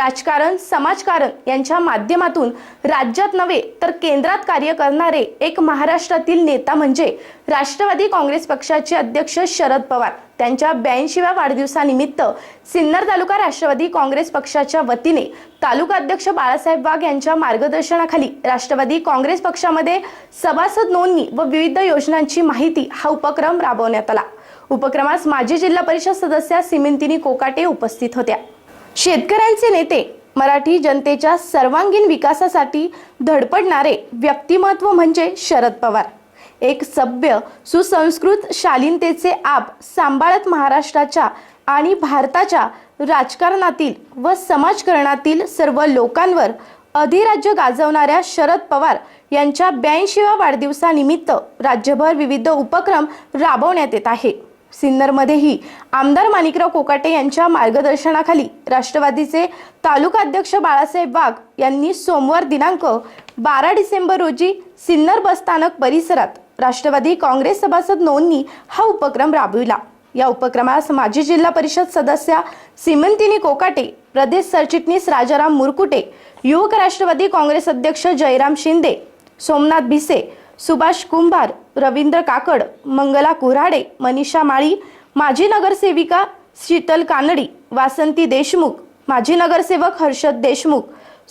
राजकारण समाजकारण यांच्या माध्यमातून राज्यात नव्हे तर केंद्रात कार्य करणारे एक महाराष्ट्रातील नेता म्हणजे राष्ट्रवादी काँग्रेस पक्षाचे अध्यक्ष शरद पवार. त्यांच्या ब्याऐंशीव्या वाढदिवसानिमित्त सिन्नर तालुका राष्ट्रवादी काँग्रेस पक्षाच्या वतीने तालुका अध्यक्ष बाळासाहेब वाघ यांच्या मार्गदर्शनाखाली राष्ट्रवादी काँग्रेस पक्षामध्ये सभासद नोंदणी व विविध योजनांची माहिती हा उपक्रम राबवण्यात आला. उपक्रमास माजी जिल्हा परिषद सदस्या सिमिंतिनी कोकाटे उपस्थित होत्या. शेतकऱ्यांचे नेते मराठी जनतेच्या सर्वांगीण विकासासाठी धडपडणारे व्यक्तिमत्व म्हणजे शरद पवार. एक सभ्य सुसंस्कृत शालीनतेचे आप सांभाळत महाराष्ट्राच्या आणि भारताच्या राजकारणातील व समाजकारणातील सर्व लोकांवर अधिराज्य गाजवणाऱ्या शरद पवार यांच्या ब्याऐंशीव्या वाढदिवसानिमित्त राज्यभर विविध उपक्रम राबवण्यात येत आहे. सिन्नरमध्येही आमदार माणिकराव कोकाटे यांच्या मार्गदर्शनाखाली राष्ट्रवादीचे तालुका अध्यक्ष बाळासाहेब वाघ यांनी सोमवार दिनांक बारा डिसेंबर रोजी सिन्नर बसस्थानक परिसरात राष्ट्रवादी काँग्रेस सभासद नोंदणी हा उपक्रम राबविला. या उपक्रमास माजी जिल्हा परिषद सदस्या सिमंतिनी कोकाटे प्रदेश सरचिटणीस राजाराम मुरकुटे युवक राष्ट्रवादी काँग्रेस अध्यक्ष जयराम शिंदे सोमनाथ भिसे सुभाष कुंभार रवींद्र काकड मंगला कुऱ्हाडे मनीषा माळी माजी नगरसेविका शीतल कानडी वासंती देशमुख माजी नगरसेवक हर्षद देशमुख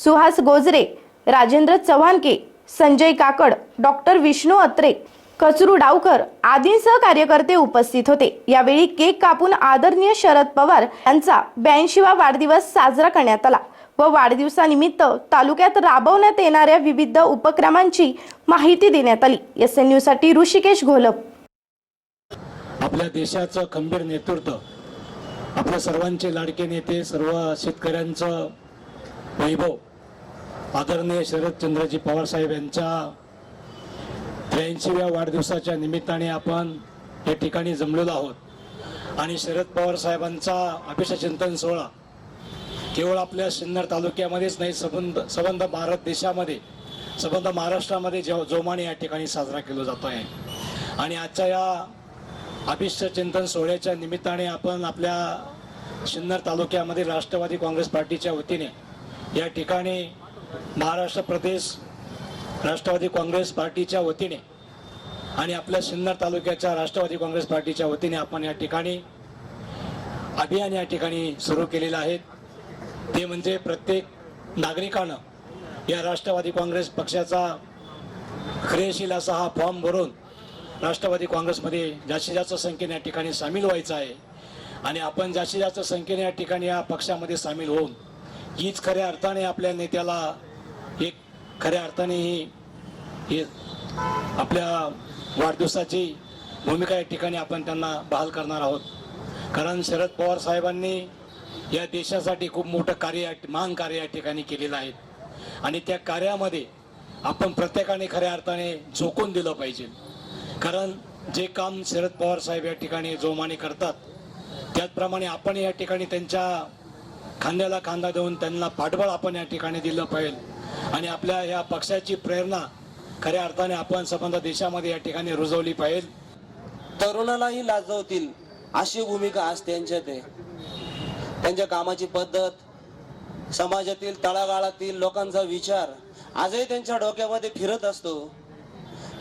सुहास गोजरे राजेंद्र चव्हाणके संजय काकड डॉक्टर विष्णू अत्रे कचरू डावकर आदींसह कार्यकर्ते उपस्थित होते. यावेळी केक कापून आदरणीय शरद पवार यांचा ब्याऐंशीवा वाढदिवस साजरा करण्यात आला. व वाढदिवसानिमित्त तालुक्यात राबवण्यात येणाऱ्या विविध उपक्रमांची माहिती देण्यात आली. एस एन न्यूजसाठी ऋषिकेश घोलप. आपल्या देशाचं खंबीर नेतृत्व आपल्या सर्वांचे लाडके नेते सर्व शेतकऱ्यांचं वैभव आदरणीय शरदचंद्रजी पवार साहेब यांच्या त्र्याऐंशीव्या वाढदिवसाच्या निमित्ताने आपण या ठिकाणी जमलेलो आहोत. आणि शरद पवार साहेबांचा अभिषेचिंतन सोहळा केवळ आपल्या सिन्नर तालुक्यामध्येच नाही संबंध संबंध भारत देशामध्ये संबंध महाराष्ट्रामध्ये जेव्हा जोमाने या ठिकाणी साजरा केला जातो आहे. आणि आजच्या या अभिष्ट चिंतन सोहळ्याच्या निमित्ताने आपण आपल्या सिन्नर तालुक्यामध्ये राष्ट्रवादी काँग्रेस पार्टीच्या वतीने या ठिकाणी महाराष्ट्र प्रदेश राष्ट्रवादी काँग्रेस पार्टीच्या वतीने आणि आपल्या सिन्नर तालुक्याच्या राष्ट्रवादी काँग्रेस पार्टीच्या वतीने आपण या ठिकाणी अभियान या ठिकाणी सुरू केलेलं आहे. ते म्हणजे प्रत्येक नागरिकानं या राष्ट्रवादी काँग्रेस पक्षाचा क्रियाशील असा हा फॉर्म भरून राष्ट्रवादी काँग्रेसमध्ये जास्तीत जास्त संख्येने या ठिकाणी सामील व्हायचं आहे. आणि आपण जास्तीत जास्त संख्येने या ठिकाणी या पक्षामध्ये सामील होऊन हीच खऱ्या अर्थाने आपल्या नेत्याला एक खऱ्या अर्थाने ही ही आपल्या वाढदिवसाची भूमिका या ठिकाणी आपण त्यांना बहाल करणार आहोत. कारण शरद पवार साहेबांनी या देशासाठी खूप मोठं कार्य महान कार्य या ठिकाणी केलेलं आहे. आणि त्या कार्यामध्ये आपण प्रत्येकाने खऱ्या अर्थाने झोकून दिलं पाहिजे. कारण जे काम शरद पवार साहेब या ठिकाणी जोमाने करतात त्याचप्रमाणे आपण या ठिकाणी त्यांच्या खांद्याला खांदा देऊन त्यांना पाठबळ आपण या ठिकाणी दिलं पाहिजे. आणि आपल्या या पक्षाची प्रेरणा खऱ्या अर्थाने आपण संबंध देशामध्ये या ठिकाणी रुजवली पाहिजे. तरुणालाही लाजवतील अशी भूमिका आज त्यांच्यात आहे. त्यांच्या कामाची पद्धत समाजातील तळागाळातील लोकांचा विचार आजही त्यांच्या डोक्यामध्ये फिरत असतो.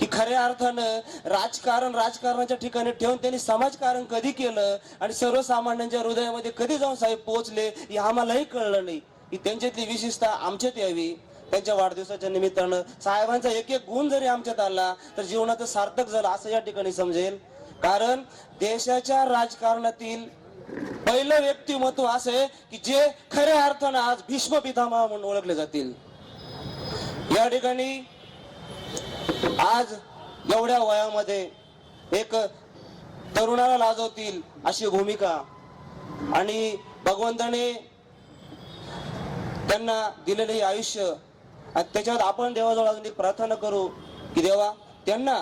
की खऱ्या अर्थानं राजकारण राजकारणाच्या ठिकाणी ठेवून त्यांनी समाजकारण कधी केलं आणि सर्वसामान्यांच्या हृदयामध्ये कधी जाऊन साहेब पोहोचले हे आम्हालाही कळलं नाही. की त्यांच्यातली विशेषता आमच्यात यावी. त्यांच्या वाढदिवसाच्या निमित्तानं साहेबांचा एक एक गुण जरी आमच्यात आला तर जीवनाचं सार्थक झालं असं या ठिकाणी समजेल. कारण देशाच्या राजकारणातील पहिलं व्यक्तिमत्व असं आहे की जे खऱ्या अर्थानं आज भीष्म पितामह म्हणून ओळखले जातील. या ठिकाणी आज एवढ्या वयामध्ये एक तरुणाला लाजवतील अशी भूमिका. आणि भगवंताने त्यांना दिलेले हे आयुष्य आणि त्याच्यात आपण देवाजवळ अजून एक प्रार्थना करू की देवा त्यांना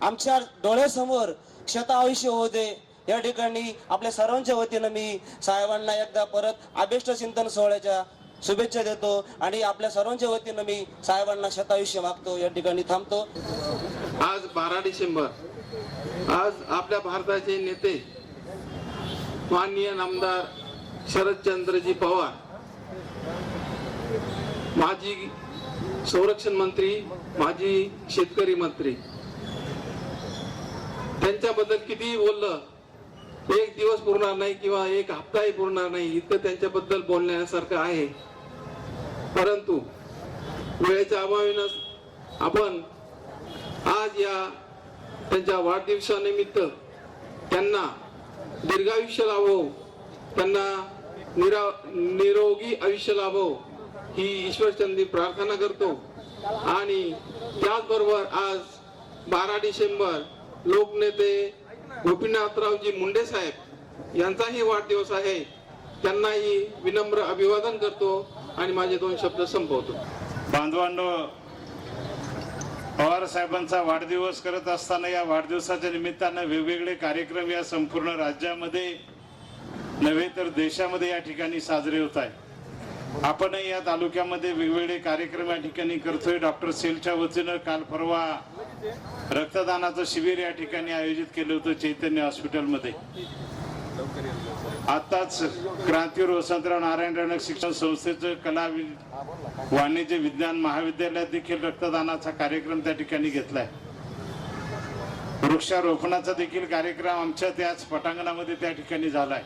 आमच्या डोळ्यासमोर शत आयुष्य होते या ठिकाणी आपल्या सर्वांच्या वतीनं मी साहेबांना एकदा परत अभिष्ट चिंतन सोहळ्याच्या शुभेच्छा देतो आणि आपल्या सर्वांच्या वतीनं मी साहेबांना शतायुष्य मागतो या ठिकाणी थांबतो. आज बारा डिसेंबर. आज आपल्या भारताचे नेते माननीय नामदार शरदचंद्रजी पवार माजी संरक्षण मंत्री माजी शेतकरी मंत्री त्यांच्याबद्दल किती बोललं एक दिवस पुरणार नाही किंवा एक हप्ताही पुरणार नाही इतकं त्यांच्याबद्दल बोलण्यासारखं आहे. परंतु वेळेच्या अभावीनं आपण आज या त्यांच्या वाढदिवसानिमित्त त्यांना दीर्घायुष्य लाभो त्यांना निरा निरोगी आयुष्य लाभो ही ईश्वरचंदी प्रार्थना करतो. आणि त्याचबरोबर आज बारा डिसेंबर लोकनेते गोपीनाथरावजी मुंडे साहेब यांचाही वाढदिवस आहे. त्यांनाही विनम्र अभिवादन करतो आणि माझे दोन शब्द संपवतो. बांधवांनो पवार साहेबांचा वाढदिवस करत असताना या वाढदिवसाच्या निमित्तानं वेगवेगळे कार्यक्रम या संपूर्ण राज्यामध्ये नव्हे तर देशामध्ये या ठिकाणी साजरे होत आहे आपणही या तालुक्यामध्ये वेगवेगळे कार्यक्रम या ठिकाणी करतोय. डॉक्टर सेलच्या वतीनं काल परवा रक्तदानाचं शिबिर या ठिकाणी आयोजित केलं होतं चैतन्य हॉस्पिटलमध्ये. आताच क्रांतीवीर वसंतराव नारायण रणक शिक्षण संस्थेचं कला वि- वाणिज्य विज्ञान महाविद्यालयात देखील रक्तदानाचा कार्यक्रम त्या ठिकाणी घेतलाय. वृक्षारोपणाचा देखील कार्यक्रम आमच्या त्याच पटांगणामध्ये त्या ठिकाणी झालाय.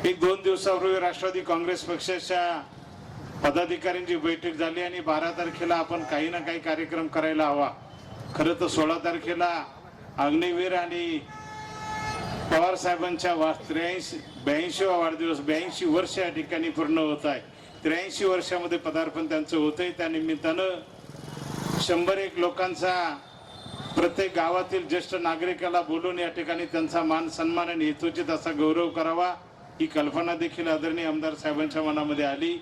एक दोन दिवसापूर्वी राष्ट्रवादी काँग्रेस पक्षाच्या पदाधिकाऱ्यांची बैठक झाली आणि बारा तारखेला आपण काही ना काही कार्यक्रम करायला हवा. खरं तर सोळा तारखेला अग्निवीर आणि पवार साहेबांच्या त्र्याऐंशी ब्याऐंशीवा वाढदिवस ब्याऐंशी वर्ष या ठिकाणी पूर्ण होत आहे. त्र्याऐंशी वर्षामध्ये पदार्पण त्यांचं होतंय. त्या निमित्तानं शंभर एक लोकांचा प्रत्येक गावातील ज्येष्ठ नागरिकाला बोलून या ठिकाणी त्यांचा मान सन्मान आणि हेतूचित असा गौरव करावा. ही कल्पना देखील आदरणीय आमदार साहेबांच्या मनामध्ये आली.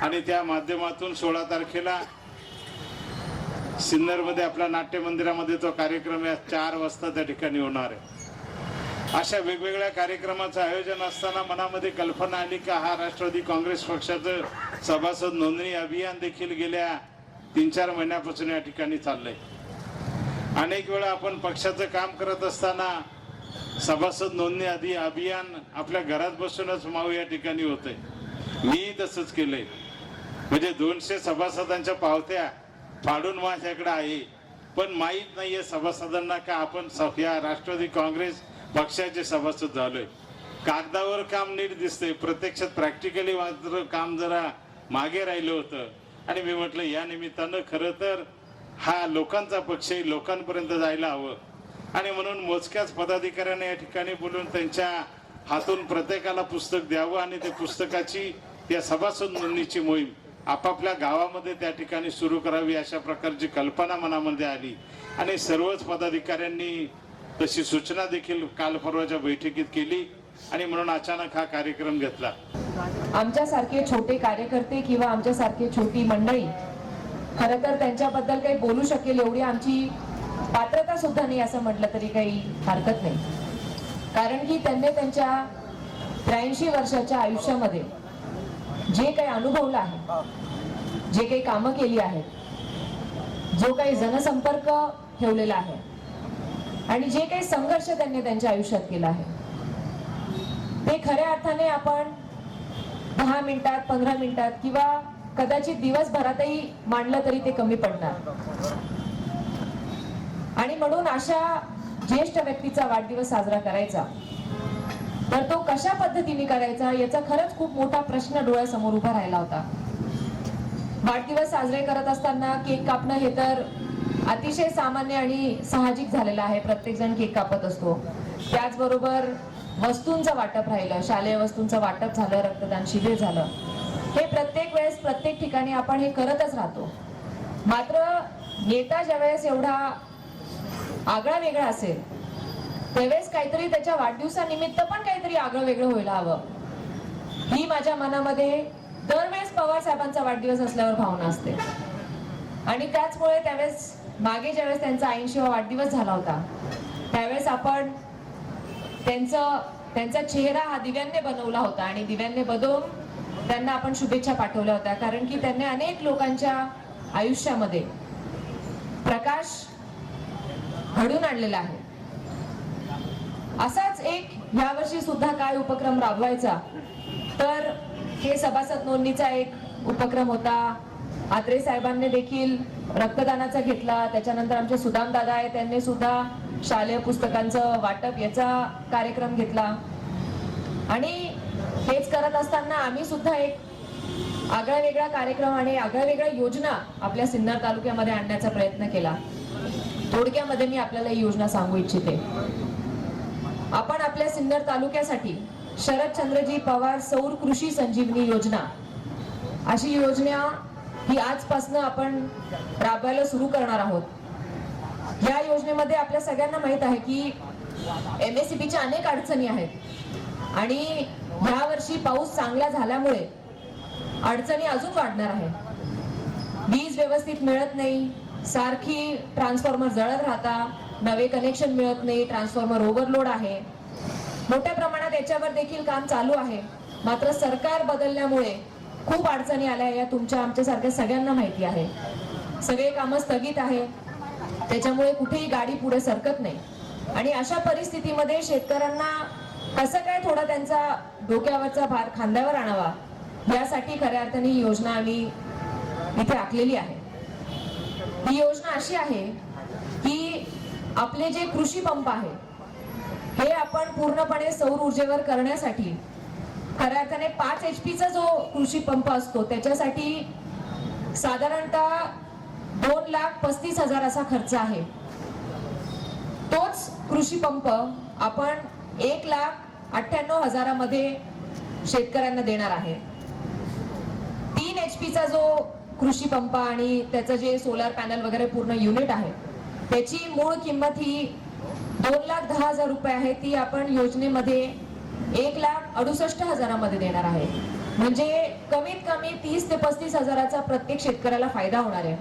आणि त्या माध्यमातून सोळा तारखेला सिन्नरमध्ये आपल्या नाट्य मंदिरामध्ये तो कार्यक्रम या चार वाजता त्या ठिकाणी होणार आहे. अशा वेगवेगळ्या कार्यक्रमाचं आयोजन असताना मनामध्ये कल्पना आली का हा राष्ट्रवादी काँग्रेस पक्षाचं सभासद नोंदणी अभियान देखील गेल्या तीन चार महिन्यापासून या ठिकाणी चाललंय. अनेक वेळा आपण पक्षाचं काम करत असताना सभासद नोंदणी आधी अभियान आपल्या घरात बसूनच माऊ या ठिकाणी होते मी तसंच केलंय. म्हणजे दोनशे सभासदांच्या पावत्या फाडून माझ्याकडे आहे. पण माहीत नाहीये सभासदांना का आपण स- या राष्ट्रवादी काँग्रेस पक्षाचे सभासद झालोय. कागदावर काम नीट दिसतंय. प्रत्यक्षात प्रॅक्टिकली मात्र काम जरा मागे राहिलं होतं. आणि मी म्हटलं या निमित्तानं खरं तर हा लोकांचा पक्ष लोकांपर्यंत जायला हवं. आणि म्हणून मोजक्याच पदाधिकाऱ्यांना या ठिकाणी बोलून त्यांच्या हातून प्रत्येकाला पुस्तक द्यावं आणि त्या पुस्तकाची त्या सभासद नोंदणीची मोहीम आपापल्या गावामध्ये त्या ठिकाणी सुरू करावी अशा प्रकारची कल्पना मनामध्ये आली. आणि सर्वच पदाधिकाऱ्यांनी तशी सूचना देखील काल परवाच्या बैठकीत केली आणि म्हणून अचानक हा कार्यक्रम घेतला. आमच्यासारखे छोटे कार्यकर्ते किंवा आमच्यासारखे छोटी मंडळी खरं तर त्यांच्याबद्दल काही बोलू शकेल एवढी आमची पात्रता सुद्धा नाही असं म्हटलं तरी काही हरकत नाही. कारण की त्यांनी त्यांच्या त्र्याऐंशी वर्षाच्या आयुष्यामध्ये जे काही अनुभवलं आहे जे काही कामं केली आहेत जो काही जनसंपर्क ठेवलेला आहे आणि जे काही संघर्ष त्यांनी त्यांच्या आयुष्यात केला आहे ते खऱ्या अर्थाने आपण दहा मिनिटात पंधरा मिनिटात किंवा कदाचित दिवसभरातही मांडलं तरी ते कमी पडणार. आणि म्हणून अशा ज्येष्ठ व्यक्तीचा वाढदिवस साजरा करायचा. तर तो कशा पद्धतीने करायचा याचा खरंच खूप मोठा प्रश्न डोळ्यासमोर उभा राहिला होता. वाढदिवस साजरे करत असताना केक कापणं हे तर अतिशय सामान्य आणि साहजिक झालेलं आहे. प्रत्येक जण केक कापत असतो. त्याचबरोबर वस्तूंचं वाटप राहिलं. शालेय वस्तूंचं वाटप झालं रक्तदान शिबिर झालं. हे प्रत्येक वेळेस प्रत्येक ठिकाणी आपण हे करतच राहतो. मात्र नेता ज्यावेळेस एवढा आगळा वेगळा असेल. त्यावेळेस काहीतरी त्याच्या वाढदिवसानिमित्त पण काहीतरी आगळं वेगळं व्हायला हवं. ही माझ्या मनामध्ये दरवेळेस पवार साहेबांचा वाढदिवस असल्यावर भावना असते. आणि त्याचमुळे त्यावेळेस मागे ज्यावेळेस त्यांचा ऐंशीवा वाढदिवस झाला होता त्यावेळेस आपण त्यांचं त्यांचा चेहरा हा दिव्यांनी बनवला होता आणि दिव्यांनी बदवून त्यांना आपण शुभेच्छा पाठवल्या होत्या. कारण की त्यांनी अनेक लोकांच्या आयुष्यामध्ये प्रकाश घडून आणलेला आहे. असाच एक यावर्षी सुद्धा काय उपक्रम राबवायचा? तर हे सभासद नोंदणीचा एक उपक्रम होता. आत्रे साहेबांनी देखील रक्तदानाचा घेतला. त्याच्यानंतर आमचे सुदाम दादा आहे त्यांनी सुद्धा शालेय पुस्तकांचं वाटप याचा कार्यक्रम घेतला. आणि हेच करत असताना आम्ही सुद्धा एक आगळा वेगळा कार्यक्रम आणि आगळ्या वेगळ्या योजना आपल्या सिन्नर तालुक्यामध्ये आणण्याचा प्रयत्न केला. थोडक्यामध्ये मी आपल्याला ही योजना सांगू इच्छिते. आपण आपल्या सिन्नर तालुक्यासाठी शरदचंद्रजी पवार सौर कृषी संजीवनी योजना अशी योजना ही आजपासून आपण राबवायला सुरू करणार आहोत. या योजनेमध्ये आपल्या सगळ्यांना माहीत आहे की एम एस च्या अनेक अडचणी आहेत आणि ह्या वर्षी पाऊस चांगला झाल्यामुळे अडचणी अजून वाढणार आहे वीज व्यवस्थित मिळत नाही सारखी ट्रान्सफॉर्मर जळत राहता नवे कनेक्शन मिळत नाही ट्रान्सफॉर्मर ओव्हरलोड आहे. मोठ्या प्रमाणात याच्यावर देखील काम चालू आहे. मात्र सरकार बदलल्यामुळे खूप अडचणी आल्या या तुमच्या आमच्यासारख्या सगळ्यांना माहिती आहे. सगळे कामं स्थगित आहे त्याच्यामुळे कुठेही गाडी पुढे सरकत नाही. आणि अशा परिस्थितीमध्ये शेतकऱ्यांना कसं काय थोडा त्यांचा डोक्यावरचा भार खांद्यावर आणावा? यासाठी खऱ्या अर्थाने ही योजना आम्ही इथे आखलेली आहे. अशी आहे की आपले जे कृषी पंप आहे हे आपण पूर्णपणे सौर ऊर्जेवर करण्यासाठी खऱ्या अर्थाने पाच एच पीचा जो कृषी पंप असतो त्याच्यासाठी साधारणतः दोन लाख पस्तीस हजार असा खर्च आहे. तोच कृषी पंप आपण एक लाख अठ्ठ्याण्णव हजारामध्ये शेतकऱ्यांना देणार आहे. तीन एच पीचा जो कृषी पंप आणि त्याचं जे सोलार पॅनल वगैरे पूर्ण युनिट आहे त्याची मूळ किंमत ही दोन लाख दहा हजार रुपये आहे. ती आपण योजनेमध्ये एक लाख अडुसष्ट हजारामध्ये देणार आहे. म्हणजे कमीत कमी तीस ते पस्तीस हजाराचा प्रत्येक शेतकऱ्याला फायदा होणार आहे.